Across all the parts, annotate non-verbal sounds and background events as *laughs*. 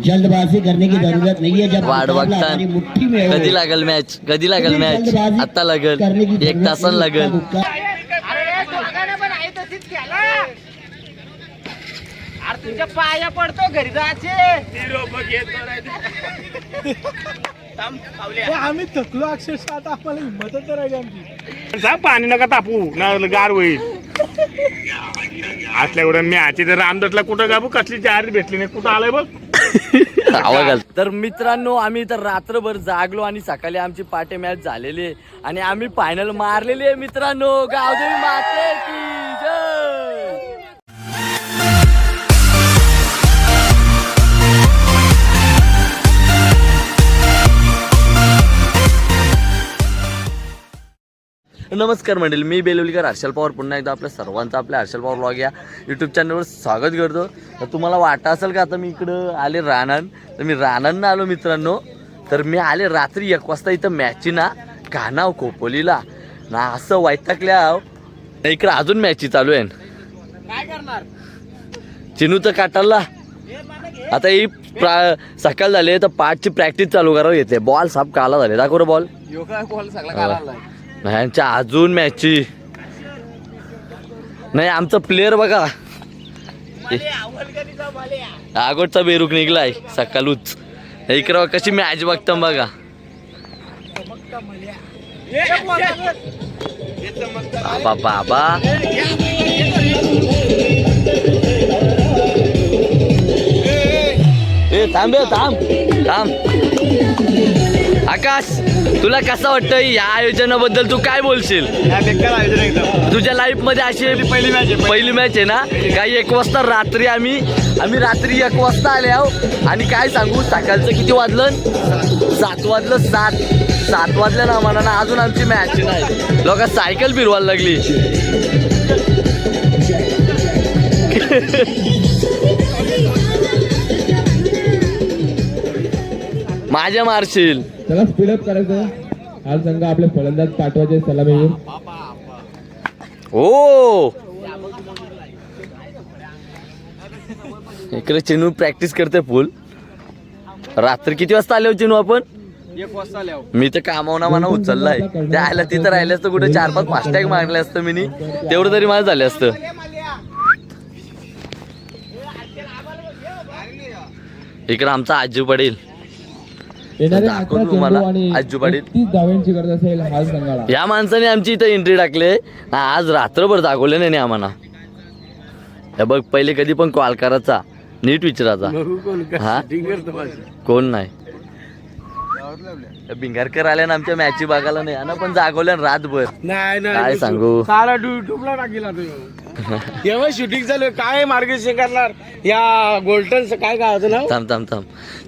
जल्दबाजी करने की जरूरत नहीं है। जब मुट्ठी में हो कधी लागल मॅच? कधी लागल मॅच? आता लागल। करने की एक तासान लागल। तुझ्या पाया पडतो घरी जायचे। आम्ही थकलो अक्षरशः आता आम्हाला हिंमतच करायची आमची. पाणी नका तापू. ना गार होईल. असल्या एवढं मी आची तर रामदत्तला कुठं गाबू? कसली चार भेटली नाही. कुठं आलाय बघ? *laughs* आवाज तर मित्रांनो आम्ही तर रात्रभर जागलो आणि सकाळी आमची पाटे मॅच झालेली आहे. आणि आम्ही फायनल मारलेली आहे मित्रांनो. गावदेवी माते की! नमस्कार मंडळी मी बेलवलीकर हर्षल पवार. पुन्हा एकदा आपल्या सर्वांचं आपल्या हर्षल पवार ब्लॉग या यूट्यूब चॅनलवर स्वागत करतो. तर तुम्हाला वाटत असेल का आता मी इकडं आले रानान? तर मी रानांना आलो मित्रांनो. तर मी आले रात्री एक वाजता इथं मॅची ना कानाव खोपोलीला ना असं वैतागल्या इकडं अजून मॅची चालू आहे. काय करणार? चिनू तर काटाला. आता ही प्रा सकाळ झाली तर पाठची प्रॅक्टिस चालू करावं येते. बॉल साप काला झाले. दाखव रे बॉल ह्यांच्या अजून मॅची नाही आमचा प्लेअर बघा. आगोटचा बेरूक निघलाय सकाळूच. इकडं कशी मॅच बघता बघा. बाबा बाबा. ए थांब थांब. थांब. आकाश तुला कसं वाटतं या आयोजनाबद्दल तू काय बोलशील? तुझ्या लाईफमध्ये अशी पहिली मॅच आहे पहिली मॅच आहे ना? काही एक वाजता रात्री आम्ही आम्ही रात्री एक वाजता आले आहो. आणि काय सांगू सकाळचं किती वाजलं? सात वाजलं सात. सात वाजल्या ना आम्हाला ना अजून आमची मॅच नाही. लोक सायकल फिरवायला लागली. *laughs* माझ्या मारशील. त्याला स्पीडअप करायचं. हा संघ आपले फलंदाज पाठवायचे सलामी येऊन हो इकडे चिनू प्रॅक्टिस करते फुल रात्री किती वाजता आले हो चिनू आपण? एक वाजता आल्या मी तर कामावना म्हणा उचललाय. त्या आयला तिथं राहिलं असतं कुठे चार पाच फास्टॅग मारले असतं मी तेवढं तरी माझं झालं असतं. इकडं आमचा आजू पडेल. तुम्हाला धाव्यांची गरज असेल संघाला. या माणसाने आमची इथं एंट्री टाकले. आज रात्रभर दाखवले नाही आम्हाला. हे बघ पहिले कधी पण कॉल करायचा. नीट विचारायचा. हा? कोण नाही. भिंगारकर आल्या ना आमच्या मॅची बघायला नाही. आणि पण जागवल्या ना रातभर. नाही काय सांगू? सारा युट्यूबला टाकीला *laughs* तेव्हा शूटिंग चालू आहे. काय मार्गदर्शन करणार? या गोल्डन काय काय होतं नाव? थांब थांब थांब.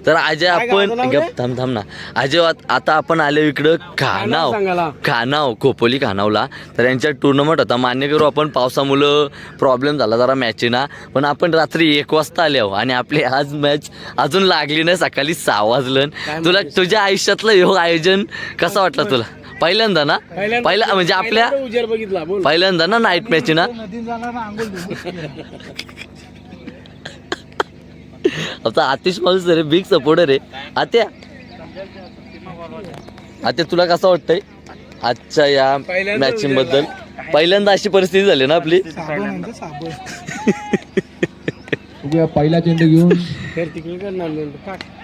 तर अजय काय आपण गप? थांब थांब ना. अजय आत- आता आपण आलो इकडं खानाव. सांगायला. खानाव खोपोली खानावला. तर यांच्या टुर्नामेंट होता. मान्य करू आपण पावसामुळं प्रॉब्लेम झाला जरा मॅचची ना पण आपण रात्री एक वाजता आले आहो आणि आपली आज मॅच अजून लागली नाही. सकाळी सहा वाजलं. तुला तुझ्या आयुष्यातलं हे आयोजन कसं वाटलं तुला? पहिल्यांदा ना पहिला म्हणजे आपल्या पहिल्यांदा उजेड बघितला बोल. पहिल्यांदा ना? नाईट मॅच ना आता आतिश माणूस रे बिग सपोर्टर आहे. आत्या? आत्या तुला कसं वाटतंय? आजच्या या मॅचिंगबद्दल? पहिल्यांदा अशी परिस्थिती झाली ना आपली? म्हणजे बघूया पहिला चेंडू घेऊन.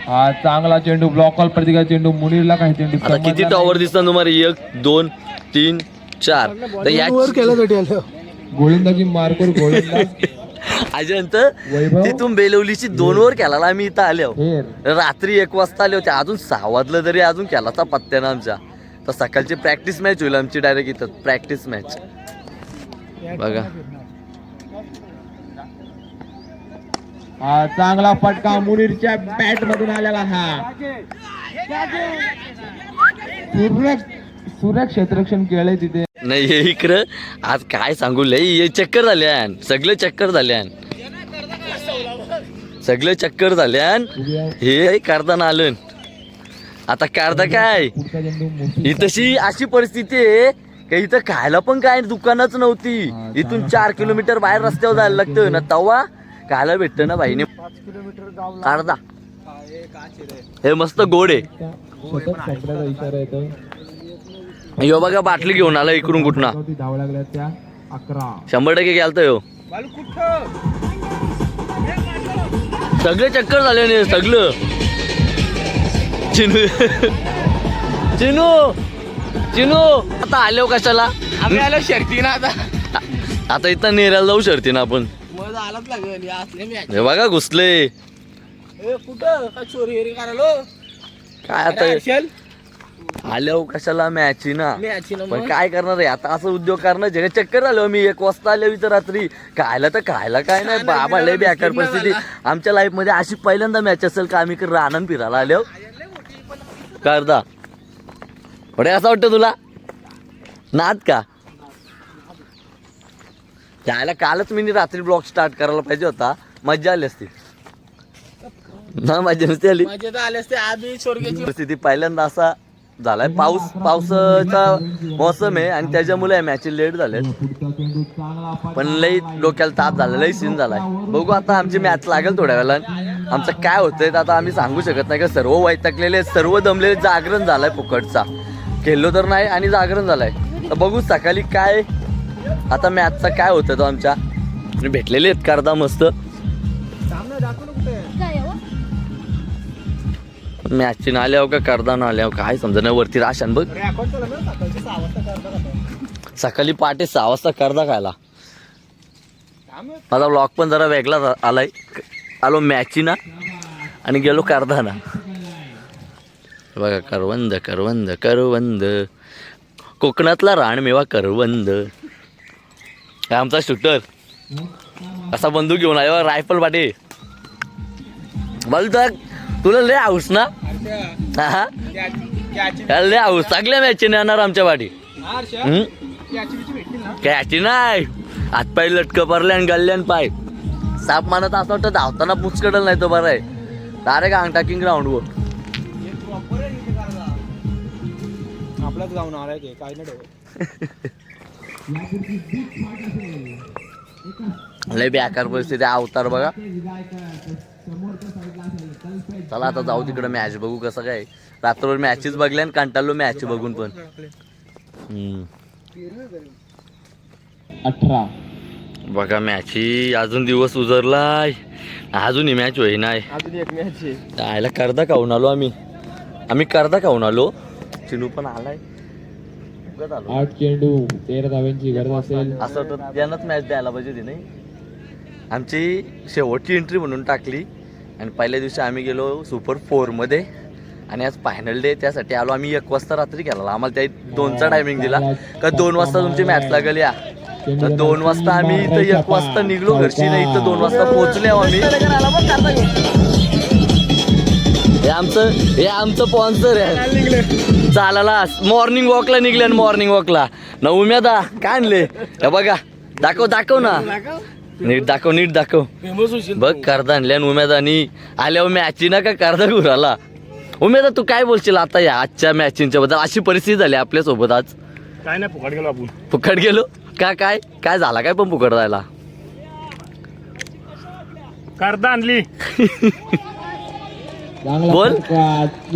हा चांगला चेंडू ब्लॉक कॉल प्रतिकार चेंडू मुनीरला काही चेंडू आता किती टॉवर दिसतात तुम्हाला? एक दोन तीन चार. तर या. गोलंदाजी मार्कर गोलंदाज *laughs* अजंत. तिथून बेलवलीची दोन वर केला आम्ही इथं आलो. रात्री एक वाजता आले होते. अजून सहा वाजलं तरी अजून केलाचा पत्त्यानं आमच्या तर सकाळची प्रॅक्टिस मॅच होईल आमची डायरेक्ट इथं. प्रॅक्टिस मॅच बघा हा चांगला फटका मुनीरच्या बॅट मधून आलेला हा. सूर्य क्षेत्ररक्षण केलंय तिथे. नाही हे इकडं आज काय सांगू लय हे चक्कर झाल्यान. सगळे चक्कर झाल्यान. सगळे चक्कर झाल्यान हे करताना आलं आता करता काय? ही तशी अशी परिस्थिती आहे का इथं खायला पण काय दुकानच नव्हती. इथून चार. किलोमीटर बाहेर रस्त्यावर जायला लागतं. ना तवा खायला भेटतं ना बाईने? अर्धा. हे मस्त गोड आहे. यो बघा बाटली घेऊन आला इकडून कुठना? ती धावा लागल्या त्या अकरा. शंभर टक्के गेलतो यो. सगळे चक्कर झाले नाही सगळं. चिनू. चिनू. चिनू. आता आलो कशाला? आम्ही आलो शर्ती ना आता. आता इथं नेराला जाऊ शर्ती ना आपण. लागेल या असले हे बघा घुसले. कुठं? काय चोरी हेरी करायलो? काय आता हर्षल आलो कशाला मॅची ना? मी याची ना पण मग. काय करणार आहे? आता असं उद्योग करणार जे चक्कर आलो मी एक वाजता आलो इथं रात्री. खायला तर खायला काय नाही बाबा लय बेकार परिस्थिती. आमच्या लाईफमध्ये अशी पहिल्यांदा मॅच असेल का आम्ही राहणार फिरायला आलो करदा. बडे असं वाटतं तुला? नाद का? जायला कालच मी रात्री ब्लॉग स्टार्ट करायला पाहिजे होता. मज्जा आली असती. ना मज्जा नसती आली. मजा तर आले असते. स्वर्गाची परिस्थिती पहिल्यांदा असा झालाय. पाऊस पावसाचा मोसम आहे आणि त्याच्यामुळे मॅच लेट झाले पण लई डोक्याला ताप झाला लई सीन झालाय. बघू आता आमची मॅच लागेल थोड्या वेळा आमचं काय होतंय ते आता आम्ही सांगू शकत नाही का? सर्व वैतकलेले सर्व दमलेले जागरण झालाय फुकटचा. खेळलो तर नाही आणि जागरण झालाय. तर बघू सकाळी काय आता मॅचचा काय होतं तो आमच्या? भेटलेले आहेत करदा मस्त? मॅचची ना आल्यावर का करदा ना आल्यावर काय समजा नाही वरती राशन बघ. सकाळी पहाटे सहा वाजता करदा खायला. माझा ब्लॉग पण जरा वेगळा आलाय. आलो मॅची ना आणि गेलो करदा ना. बघा करवंद करवंद करवंद. कोकणातला रानमेवा करवंद. हा आमचा शूटर असा बंदूक घेऊन आला रायफल पाटे बोलतो तुला लय हाऊस ना? हा? लय हाऊस चांगल्या मॅच येणार आमच्या पाठी? कॅची नाही. हातपाय लटक पडले आणि गल्ल्यान पाय. साप मानत असं वाटतं धावताना पुचकडल नाही तो बरं आहे. डायरेक्ट अंग टाकिंग ग्राउंड वर. आपलाच गाऊन आलाय काय नाही *laughs* लय बेकार परिस्थिती अवतार बघा. चला आता जाऊ तिकडे मॅच बघू कसं काय. रात्रभर मॅचेस बघल्या आणि कंटाळलो मॅच बघून पण. अठरा. बघा मॅची अजून दिवस उजरलाय. अजून मॅच होई नाही. अजून एक मॅच आहे. आयला करदा खाऊन आलो आम्ही. आम्ही करदा खाऊन आलो. चिनू पण आलाय. आठ चेंडू तेरा धाव्यांची गरज असेल. असं तर त्यांनाच मॅच द्यायला पाहिजे होती नाही. आमची शेवटची एंट्री म्हणून टाकली. आणि पहिल्या दिवशी आम्ही गेलो सुपर फोरमध्ये आणि आज फायनल डे त्यासाठी आलो आम्ही एक वाजता रात्री गेला आम्हाला त्या दोनचा टायमिंग दिला. का दोन वाजता तुमची मॅच लागेल या? तर दोन वाजता आम्ही इथं एक वाजता निघलो घरची. नाही इथं दोन वाजता पोहोचले आम्ही. हे आमचं हे आमचं स्पॉन्सर आहे. चालायला मॉर्निंग वॉकला निघले मॉर्निंग वॉकला न उम्यादा काय आणले? हे बघा दाखव दाखव ना. नीट दाखव नीट दाखव. बघ करदा आणले आणि उमेदानी आल्यावर मॅची ना का करदा घुराला? उमेदा तू काय बोलशील आता या आजच्या मॅचिंगच्या बद्दल? अशी परिस्थिती झाली आपल्यासोबत आज. काय नाही फुकट गेलो आपण. फुकट गेलो? का काय? काय झाला काय पण फुकट जायला? करता आणली. *laughs* बोल.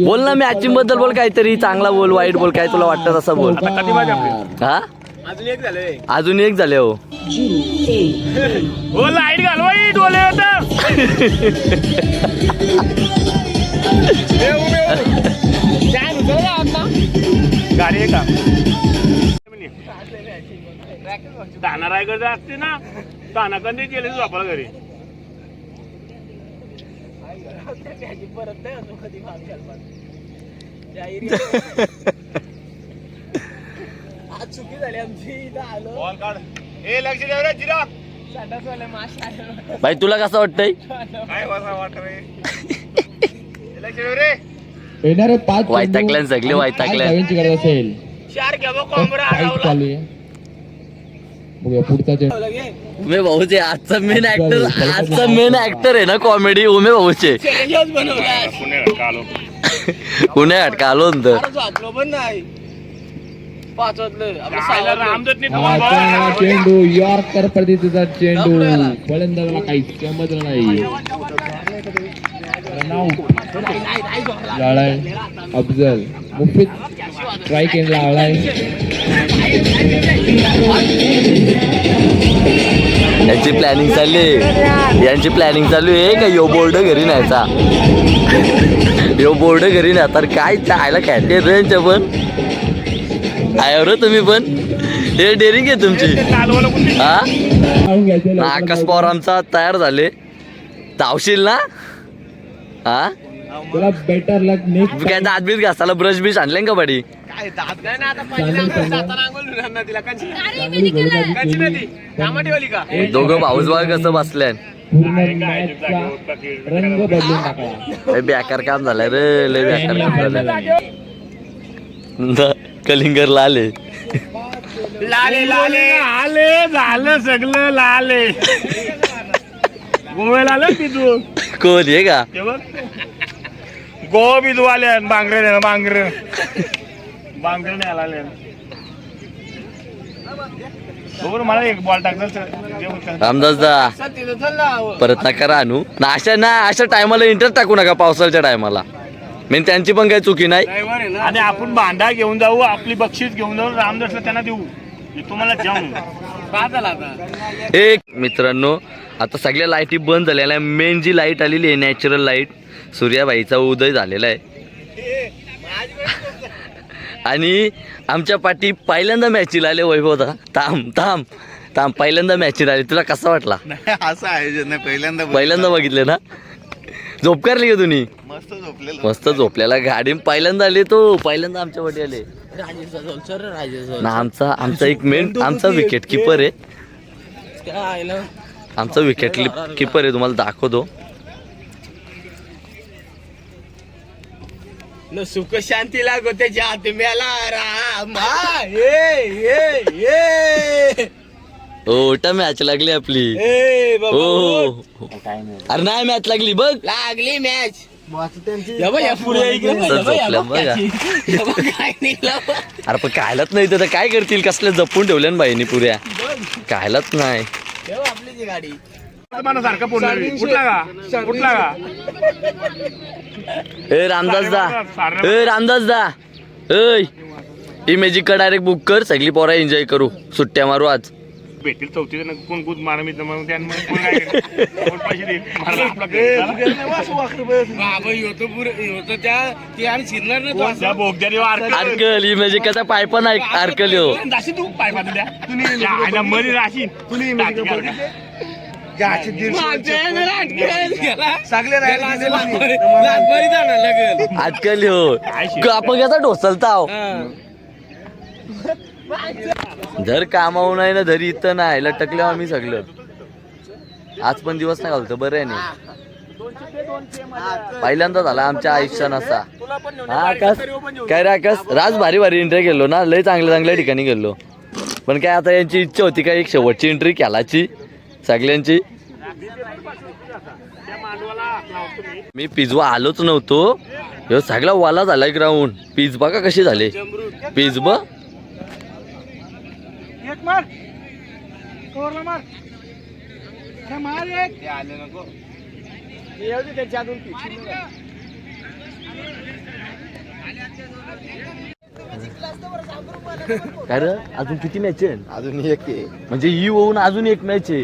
बोल ना मॅचिंगबद्दल बोल काहीतरी चांगला बोल वाईट बोल काय तुला वाटतं तसं बोल. हा? अजून एक झालंय. अजून एक झाले हो. लाइट घालवाई डोले होता गाडी आहे का? ताना रायगड असते ना? ताना कंदी गेले झोपाला घरी. *laughs* आज चुकी झाली आमची इथं आलो. बॉल काढ. ए लक्ष देव रे जिराफ आले. भाई तुला कसं वाटतंय? काय वासा वाट रे? लक्ष देव रे. येणारे पाच चेंडू वैतागल्यान सगळे धाव्यांची गरज असेल. चार घ्या बघ तर कोंबडा फाईट अडवला चालू आहे बघूया पुढचा उमे भाऊचे आजचा मेन ऍक्टर आजचा मेन ऍक्टर आहे ना कॉमेडी उमे भाऊचे. पुण्यात का आलो नंतर. हा चेंडू यॉर्कर पद्धतीचा चेंडू. फलंदाजाला काही समजलं नाही. लावलाय अफजल. मुफीत स्ट्राईक एंड लावलाय यांची प्लॅनिंग चालली यांची प्लॅनिंग चालू आहे का? यो बोर्ड घरी न्यायचा. यो बोर्ड घरी न्या. तर काय चायला खेळते रेंज पण? आहे रे तुम्ही पण? हे डेअरिंग आहे तुमची. हा? आकाश. पवार आमचा तयार झाले. धावशील ना? हा? तुला बेटर लक नेक्स्ट काय दात बीत घासाला ब्रश बिश आणले का बडी? दोघं भाऊच बघा कसं बसल्यान रंग बदलून टाकला लय बेकार काम झालंय रे लय बेकार काम झालंय न, कलिंगर लाले लाले लाले आले झालं सगळं लाले गोव्याला आलं पितू कोण आहे का गोवा पितू आले बांगरे बांगर बांगरे नाही आले बरोबर मला एक बॉल टाकला रामदास दा परत नका राहणू ना अशा ना अशा टायमाला इंटर टाकू नका पावसाळ्याच्या टायमाला. मेन त्यांची पण काही चुकी नाही. आणि आपण भांडा घेऊन जाऊ आपली बक्षीस घेऊन जाऊ रामदासला त्यांना देऊ. तुम्हाला जाऊन एक मित्रांनो आता सगळ्या लाईटी बंद झालेल्या आहे मेन जी लाइट आलेली आहे नॅचरल लाइट सूर्याबाईचा उदय झालेला आहे. आणि आमच्या पाठी पहिल्यांदा मॅचीला आले वैभव होता थांब थांब थांब. पहिल्यांदा मॅचीला आले. तुला कसा वाटला? असं आयोजन पहिल्यांदा पहिल्यांदा बघितलं ना? झोपकारली का तुम्ही? मस्त झोपलेलं. मस्त झोपल्याला गाडी पहिल्यांदा आले तो. पहिल्यांदा आमच्या पाठी आले. ना आमचा आमचा एक मेन आमचा विकेट किपर आहे. आमचा विकेट किपर आहे. तुम्हाला दाखवतो. सुख शांती लागो त्याच्या आत्म्याला राम. ये ओटा मॅच लागली आपली. ए बाबा हो. अरे नाही मॅच लागली बघ. लागली मॅच या बघ, या पुढे इकडे बघ, या बघ, या झोपल्या बघ, बघा. या बघ, काय निघलं बघ. अरे पण कायलाच नाही तर काय करतील? कसल्या जपून ठेवल्या ना बाईनी पुऱ्या. कायलाच नाही. आपली गाडी. सारखा बोलणार कुठला का? कुठला का? ए रामदास दा. ए रामदास दा. ऐ ही मॅजिक डायरेक्ट बुक कर. सगळी पोरा एन्जॉय करू. सुट्ट्या मारू आज. भेटेल चौथी जण कोण गुद मारा मी मग त्यांना मग कोण काय करेल? कोण पैसे देईल? मला आपला चला. बाबा होतो पुरे होतो त्या ती आणि शिरणार ना तो त्या बोगद्याने ही पाय पण ऐक आरकल हो तू पाय या, मरी राशी टाकी घाल. का? आजकाल हो. आपण कसा ढोसलताव धर कामावून आहे ना धरी इथं नाही लटकले आम्ही सगळं. आज पण दिवस नाही घालतो बरं आहे नाही पहिल्यांदा झाला आमच्या आयुष्यात असा. हा आकाश काय रे आकाश? राज भारी भारी एंट्री गेलो ना लय चांगल्या चांगल्या ठिकाणी गेलो. पण काय आता यांची इच्छा होती काय एक शेवटची एंट्री केलाची? सगळ्यांची. मी पिझ्वा आलोच नव्हतो. ह्यो सगळा वाला झालाय ग्राउंड पीज बघा कशी झाले. पीज ब एक मार. कोरला मार. अरे मार एक. येऊ दे त्याच्या अजून काय रे? अजून किती मॅच आहे अजून एक आहे. म्हणजे ही होऊन अजून एक मॅच आहे.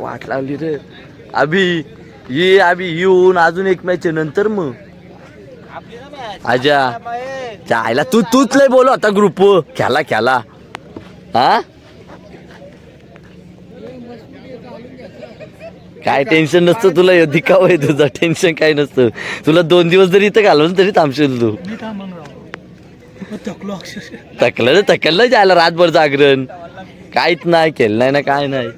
वाट लागली रे. अभि ही अभि ही होऊन अजून एक मॅच आहे. नंतर मग? आजा. चायला तू तूच लय बोलो आता ग्रुप खेळा खेळा. हा? काय टेन्शन नसतं तुला दिखाव आहे तुझं. टेन्शन काय नसतं. तुला दोन दिवस जरी इथं घालवून तरी थांबशील तू. थकलं थकलं जायला रातभर जागरण. काहीच नाही केलं नाही ना काय नाही.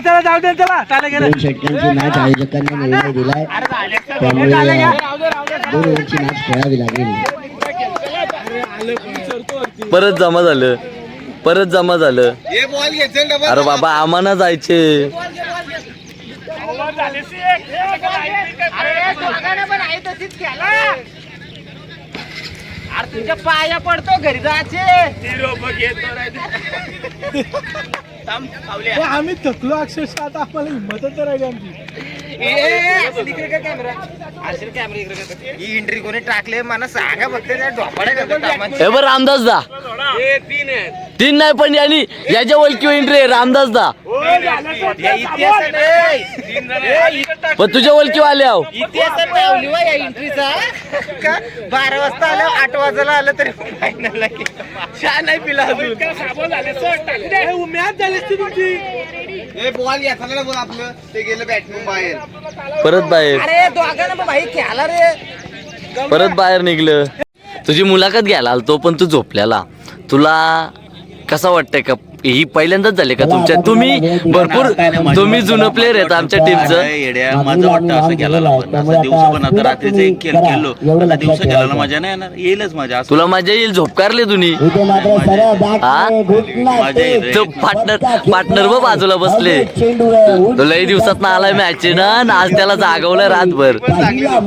दोन षटकांची मॅच आयोजकांनी निर्णय दिलाय. त्यामुळे दोन ओव्हरची मॅच खेळावी लागेल. परत जमा झालं. परत जमा झालं. अरे बाबा आम्हाला जायचे. तुझ्या पाया पडतो घरी जायचे. आम्ही थकलो अक्षरशः आता आम्हाला हिंमतच राहिली आमची. ही एंट्री कोणी टाकले मला सांगा फक्त त्या ढोपाड्या. हे बरं रामदास दा तीन नाही पण यांनी याच्या ओळखी एंट्री आहे रामदास दा हो, झालं सोड. या इतिहासात नाही. पण तुझ्या ओळखी आले आहो इतिहासात लावली वा या एंट्रीचा का बारा वाजता आलं आठ वाजायला आलं तरी फायनल चहा नाही पिला अजून झाले, तुमची बॉल घेताना बोल आपलं ते गेलं बॅटमॅन बाहेर परत बाहेर. अरे दोघांना पण भाई खेळला रे. परत बाहेर निघलं. तुझी मुलाखत घ्यायला आलतो पण तू झोपल्याला तुला कसं वाटतंय का ही पहिल्यांदाच झाले का तुमच्या? तुम्ही भरपूर तुम्ही जुनं प्लेअर आहेत आमच्या टीमचं माझं वाटतं असं असं दिवसा पण आता रात्रीचं एक खेळ खेळलो. आता दिवसा खेळायला मजा नाही येणार येईलच मजा असं तुला मजा येईल झोपकारले तुम्ही. हा? तो. पार्टनर पार्टनर व बाजूला बसले. लई दिवसात ना आलाय मॅच ना आणि आज त्याला जागवलंय रातभर. पहिला.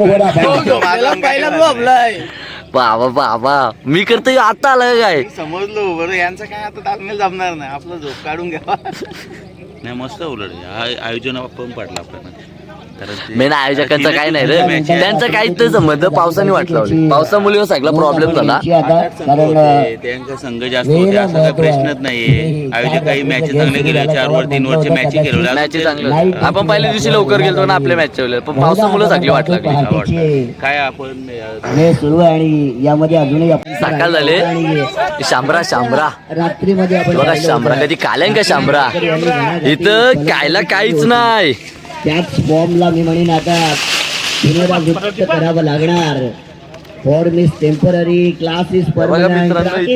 बाबा बाबा मी करतोय आता आलाय काय? समजलो बरं यांचं काय आता दाखवेल जमणार नाही. आपलं झोप काढून घ्यावा. नाही मस्त उलट. हा आयोजन पण पडला आपल्याला. मेन आयोजकांचं काय नाही रे. त्यांचं काहीच नाही संबंध पावसाने वाट लावली. पावसामुळे सगळा प्रॉब्लेम झाला. त्यांचा संघ जास्त होते. असा काही प्रश्नच नाहीये. आयोजक काही मॅच चांगले गेले चार वर तीन वरचे मॅच खेळवले मॅच चांगलं. आपण पहिल्या दिवशी लवकर गेलो ना आपल्या मॅच पण पावसामुळे सगळी वाट लागली. पहाटेचे काय आपण हे सुरू आणि यामध्ये अजूनही आपण सकाळ झाले. शांबरा शांबरा बघा पाहिलं शांबरा. कधी काल्यान का शांबरा इथं कायला काहीच नाही. त्याच फॉर्मला मी म्हणेन आता पुनरावृत्त करावं लागणार. Form is temporary class is permanent नाही.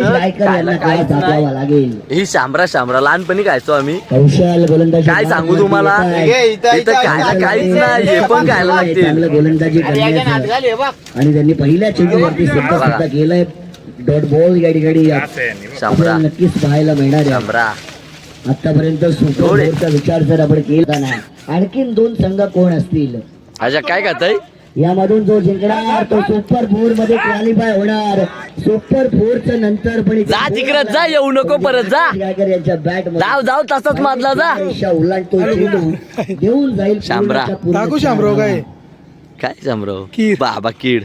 लागेल. ही शांबरा शांबरा लहानपणी खायचो आम्ही. कौशल गोलंदाजी काय सांगू तुम्हाला? इथं इथं खायला काहीच नाही हे पण खायला चांगलं गोलंदाजी करण्याचं. आणि त्यांनी पहिल्या चेंडूवरती सुद्धा. सुद्धा केलंय. डॉट बॉल या ठिकाणी शांबरा आपल्याला नक्कीच पाहायला मिळणार आहे. आतापर्यंत सुपर विचार जर आपण केला ना आणखीन दोन संघ कोण असतील? अशा काय खाताय यामधून जो जिंकणार तो सुपर फोरमध्ये क्वालिफाय होणार. सुपर फोर नंतर पण जा तिकडं जा येऊ नको परत जा. यांच्या बॅट जाऊ जाऊ तसाच मारला जा. चेंडू देऊन जाईल पूर्ण टाकू शामराव काय? काय शामराव? कीड. बाबा कीड.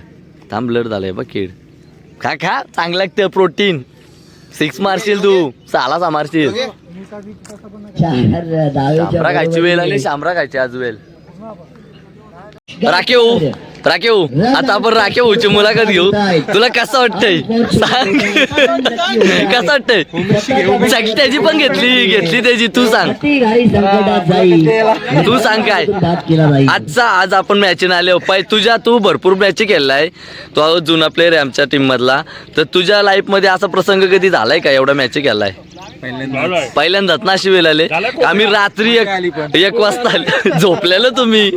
थांब ब्लड झालंय बा कीड. खा खा. चांगलं लागतं प्रोटीन सिक्स मारशील तू. सहाला सा मारशील. शामरा खायची वेळ आली शामरा खायची आज वेळ. राखीव राखीव आता आपण राखीवची मुलाखत घेऊ. तुला कसं वाटतंय? सांग. कसं वाटतंय? सगळी त्याची पण घेतली घेतली त्याची. तू सांग. ती सांग काय? आजचा आज आपण मॅच आले. पाय तुझ्या तू भरपूर मॅच केलाय तो जुना प्लेअर आहे आमच्या टीम मधला. तर तुझ्या लाईफमध्ये असा प्रसंग कधी झालाय का? एवढा मॅच केलाय झालंय. पहिल्यांदाच. ना शिवेल आले. आम्ही रात्री एक एक वाजता आले. *laughs* झोपलेलं तुम्ही.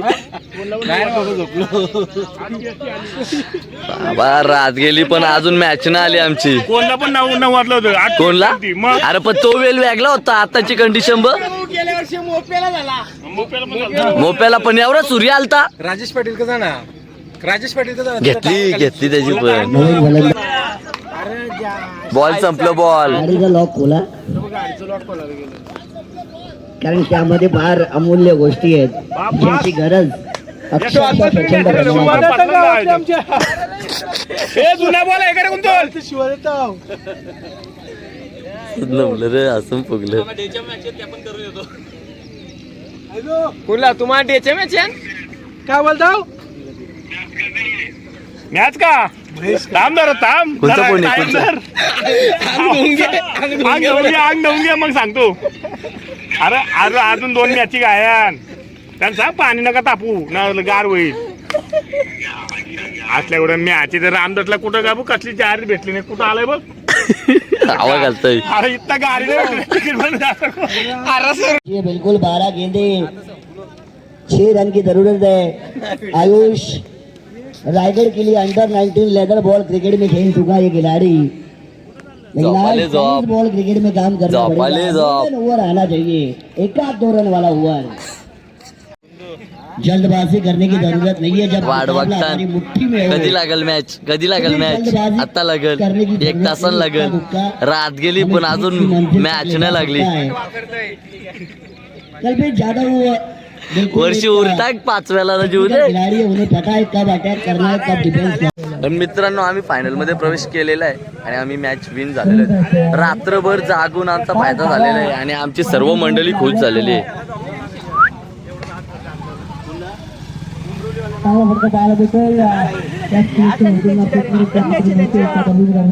बाबा रात गेली पण अजून मॅच ना आली आमची. कोणला पण नाव नाव वाटलं होतं. आठ कोणला? अरे पण तो वेळ वेगळा होता. आताची कंडिशन बघ. गेल्या वर्षी मोपेला झाला. मोप्याला पण झालं. मोप्याला पण एवढा सूर्य आलता. राजेश पाटील का ना राजेश पाटील का घेतली घेतली त्याची पण. बॉल संपलं बॉल. गाडीचा लॉक खोला. कारण त्यामध्ये फार अमूल्य गोष्टी आहेत ज्यांची गरज अक्षरशः प्रचंड प्रमाणात. आहे. हे रे फुगलं. तुम्हाला डेचे मॅच काय बोलताव? मॅच का? थांब जरा थांब. कोणतं जरा कोण आहे, time कोणतं? धर. अंग धुवून घे अंग धुवून घे मग सांगतो. अरे अरे अजून दोन मॅची गायन. त्यांना सांग पाणी नका तापू. ना गार होईल. असल्या एवढं मॅची तर रामदटला कुठं गाबू? कसली चार भेटली नाही. कुठं आलाय बघ? आवाज घालतोय अरे इतका गाडी नाही भेटली. तिकीट पण जास्त. ये बिल्कुल बारह गेंदे। छह रन की जरूरत है। आयुष रायगढ़ के लिए अंडर 19 लेदर बॉल क्रिकेट में खेल चुका ये खिलाड़ी। बॉल क्रिकेट में काम करना जॉब। ओवर आना चाहिए। एक आध दो रन वाला हुआ है। जल्दबाजी करने की जरूरत नहीं है। जब बघता हमारी मुट्ठी में हो। कधी लागल मॅच कधी लागल मॅच आता लागल। एक तासान लागल। रात गेली पण अजून मॅच नाही लागली। कल भी ज्यादा वर्षी एक, उरताक पाचव्याला ना जीव दे मित्रांनो आम्ही फायनलमध्ये प्रवेश केलेला आहे आणि आम्ही मॅच विन झालेलो आहे. रात्रभर जागून आमचा फायदा झालेला आहे आणि आमची सर्व मंडळी खुश झालेली आहे.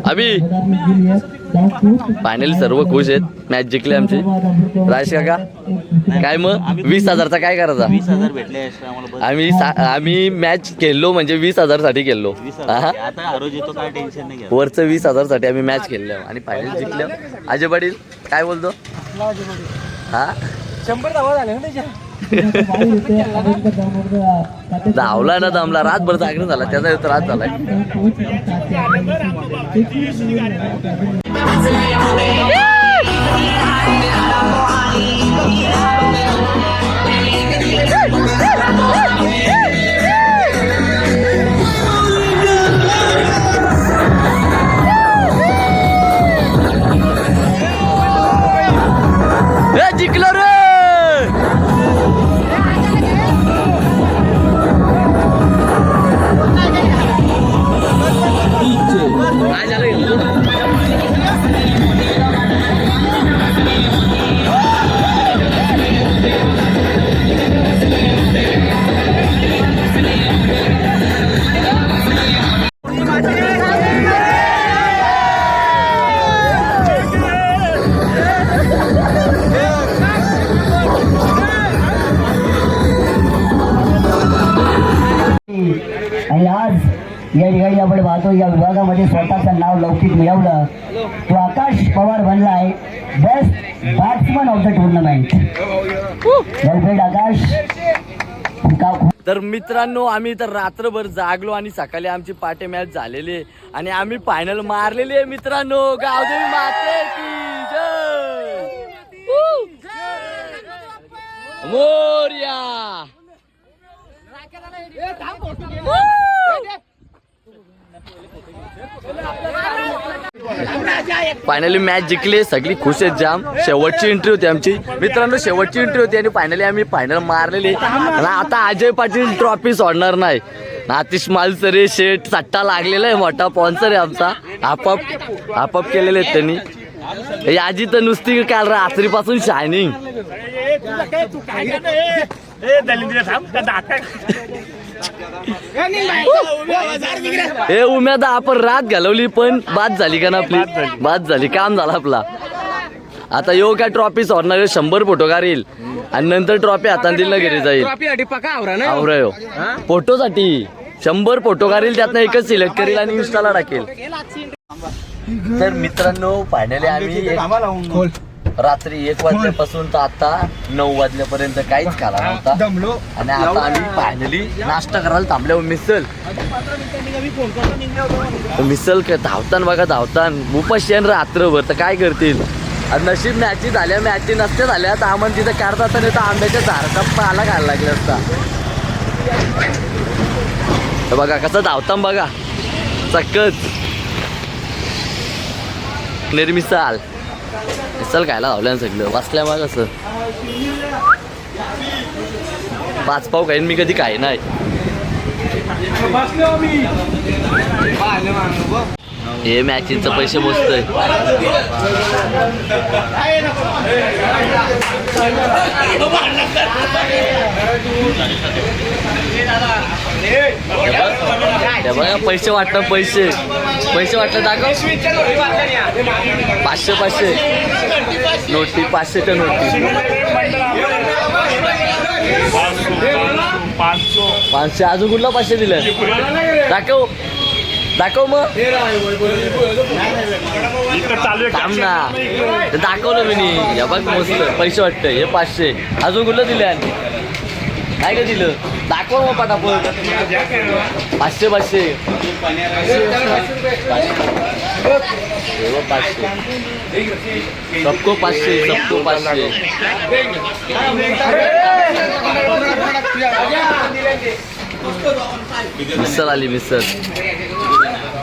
अभि. फायनली सर्व खुश आहेत. मॅच जिंकली आमची. राज काका काय मग? वीस हजारचा काय करायचा? वीस हजार भेटले. आम्ही आम्ही मॅच खेळलो म्हणजे वीस हजार. साठी खेळलो वरचं वीस हजारसाठी आम्ही मॅच खेळलो आणि फायनल जिंकलो. अजय पाटील काय बोलतो? हा? शंभर धावा झाले ना त्याच्या. धावला ना दमला. रातभर जागरण झाला. त्याचा त्रास झालाय. ए, जिंकलो रे! या ठिकाणी आपण पाहतो या विभागामध्ये स्वतःचं नाव लौकिक मिळवलं. तो आकाश पवार बनलाय. Best batsman of the tournament well played Akash. तर मित्रांनो आम्ही तर रात्रभर जागलो आणि सकाळी आमची पाटे मॅच झालेली आहे. आणि आम्ही फायनल मारलेली आहे मित्रांनो. गावदेवी माते की जय! वू! मोरया फायनली मॅच जिंकली सगळी खुश आहेत जाम. शेवटची एंट्री होती आमची. मित्रांनो शेवटची एंट्री होती आणि फायनली आम्ही फायनल मारलेली. आणि आता अजय पाटील ट्रॉफी सोडणार नाही. नातिश मालसरे शेट सट्टा लागलेला आहे मोठा स्पॉन्सर आहे आमचा. आपाप आपाप केलेले आहेत त्यांनी. याजी आजी तर नुसती काल रात्रीपासून शायनिंग ए दलिंद्र थांब त्या दाखा हे उम्यादा आपण रात घालवली पण बाद झाली का ना आपली? बाद झाली. काम झाला आपला. आता यो काय ट्रॉफी सोडणार शंभर फोटो काढील. आणि नंतर ट्रॉफी हातात दिल ना घरी जाईल. आवरा यो. फोटोसाठी शंभर फोटो काढील त्यातनं एकच सिलेक्ट करेल आणि इन्स्टाला टाकेल. तर मित्रांनो फायनली आम्ही रात्री एक वाजल्यापासून तर आता नऊ वाजल्यापर्यंत काहीच खाला नव्हता. आणि आता आम्ही फायनली नाश्ता करायला थांबल्यावर मिसल. मिसल धावतान बघा धावतान. उपाशी आहे ना रात्रभर तर काय करतील? आणि नशीब मॅची झाल्या मॅची नसत्या झाल्या. तर आम्हाला तिथं काढता नाही तर आंब्याच्या झाडाचा पाला घालायला लागला असता. बघा कसं धावतान बघा. चक्कच. निर्मिसाल चल खायला धावल्या सगळं. वाचल्या मग कसं पाच पाव खाईन मी कधी काही नाही. हे मॅचिंगचं पैसे मोजतोय. बघा पैसे वाटतं पैसे. पैसे वाटत दाखव. पाचशे पाचशे. नोटी पाचशेच्या नोटी. पाचशे. अजून कुठला पाचशे दिलं दाखव. दाखव मग. थांब ना. ते दाखवलं मी या बघ मस्त. पैसे वाटतं हे पाचशे. अजून कुठलं दिलं काय का दिलं? दाखव मग पटापट. पाचशे पाचशे. पाचशे सबको पाचशे. सबको पाचशे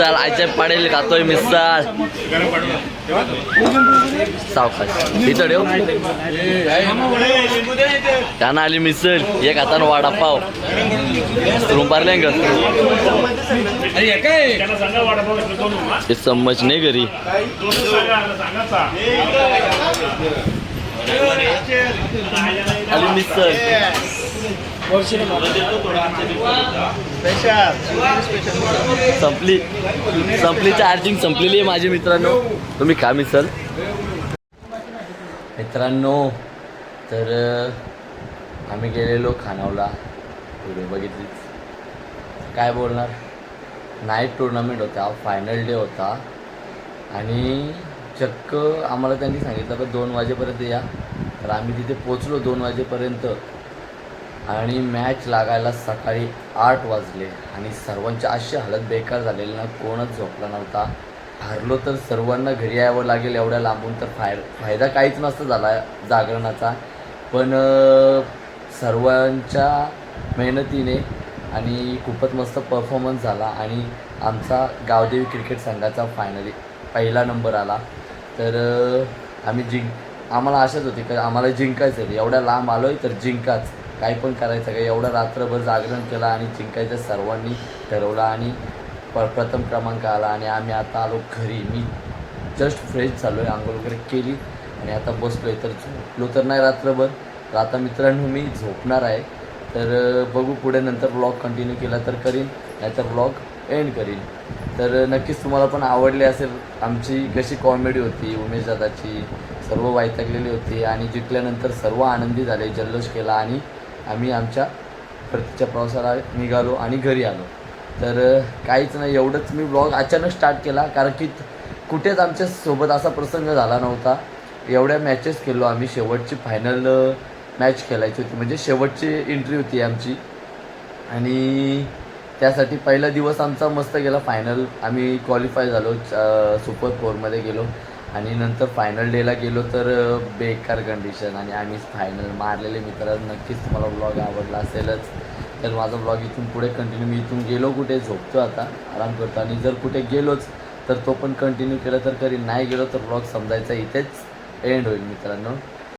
मिसळ आयच्या पाडेल खातोय मिसळ. सावकाश. इथं ठेव. त्यानं आली मिसळ. एक हातानं वडापाव रुंबारले ग त्याला ते चम्मच नाही घरी. आली मिसळ. संपली. संपली चार्जिंग संपलेली आहे माझी मित्रांनो. तुम्ही का मिसल मित्रांनो तर आम्ही गेलेलो खानावला. व्हिडिओ बघितलीच काय बोलणार? नाईट टुर्नामेंट होता. फायनल डे होता. आणि चक्क आम्हाला त्यांनी सांगितलं का दोन वाजेपर्यंत या. तर आम्ही तिथे पोचलो दोन वाजेपर्यंत. आणि मॅच लागायला सकाळी आठ वाजले आणि सर्वांची अशी हालत बेकार झालेली ना कोणच झोपला नव्हता. हारलो तर सर्वांना घरी यावं लागेल एवढ्या लांबून तर फाय फायदा काहीच नसतं झाला जागरणाचा. पण सर्वांच्या मेहनतीने आणि खूपच मस्त परफॉर्मन्स झाला आणि आमचा गावदेवी क्रिकेट संघाचा फायनली पहिला नंबर आला. तर आम्ही जिंक आम्हाला आशाच होती की आम्हाला जिंकायचं आहे. एवढ्या लांब आलो आहे तर जिंकाच. काही पण करायचं का एवढं रात्रभर जागरण केलं आणि जिंकायचं सर्वांनी ठरवलं आणि प प्रथम क्रमांक आला आणि आम्ही आता आलो घरी. मी जस्ट फ्रेश झालो आहे आंघोळ वगैरे केली आणि आता बसलो आहे तर झोपलो तर नाही रात्रभर. तर आता मित्रांनो मी झोपणार आहे. तर बघू पुढे नंतर ब्लॉग कंटिन्यू केला तर करीन नाहीतर ब्लॉग एंड करीन. तर नक्कीच तुम्हाला पण आवडले असेल आमची कशी कॉमेडी होती उमेश दादाची सर्व वैतागलेली होती आणि जिंकल्यानंतर सर्व आनंदी झाले जल्लोष केला आणि आम्ही आमच्या परतीच्या प्रवासाला निघालो आणि घरी आलो. तर काहीच नाही एवढंच मी ब्लॉग अचानक स्टार्ट केला कारण की कुठेच आमच्यासोबत असा प्रसंग झाला नव्हता. एवढ्या मॅचेस खेळलो आम्ही. शेवटची फायनल मॅच खेळायची होती. म्हणजे शेवटची एंट्री होती आमची. आणि त्यासाठी पहिला दिवस आमचा मस्त गेला. फायनल आम्ही क्वालिफाय झालो सुपर फोरमध्ये गेलो. आणि नंतर फायनल डेला गेलो तर बेकार कंडिशन आणि आम्ही फायनल मारलेले मित्र. नक्कीच तुम्हाला ब्लॉग आवडला असेलच. तर माझा ब्लॉग इथून पुढे कंटिन्यू मी इथून गेलो कुठे? झोपतो आता. आराम करतो. आणि जर कुठे गेलोच तर तो पण कंटिन्यू केला तर कधी नाही गेलो तर ब्लॉग समजायचा इथेच एंड होईल मित्रांनो.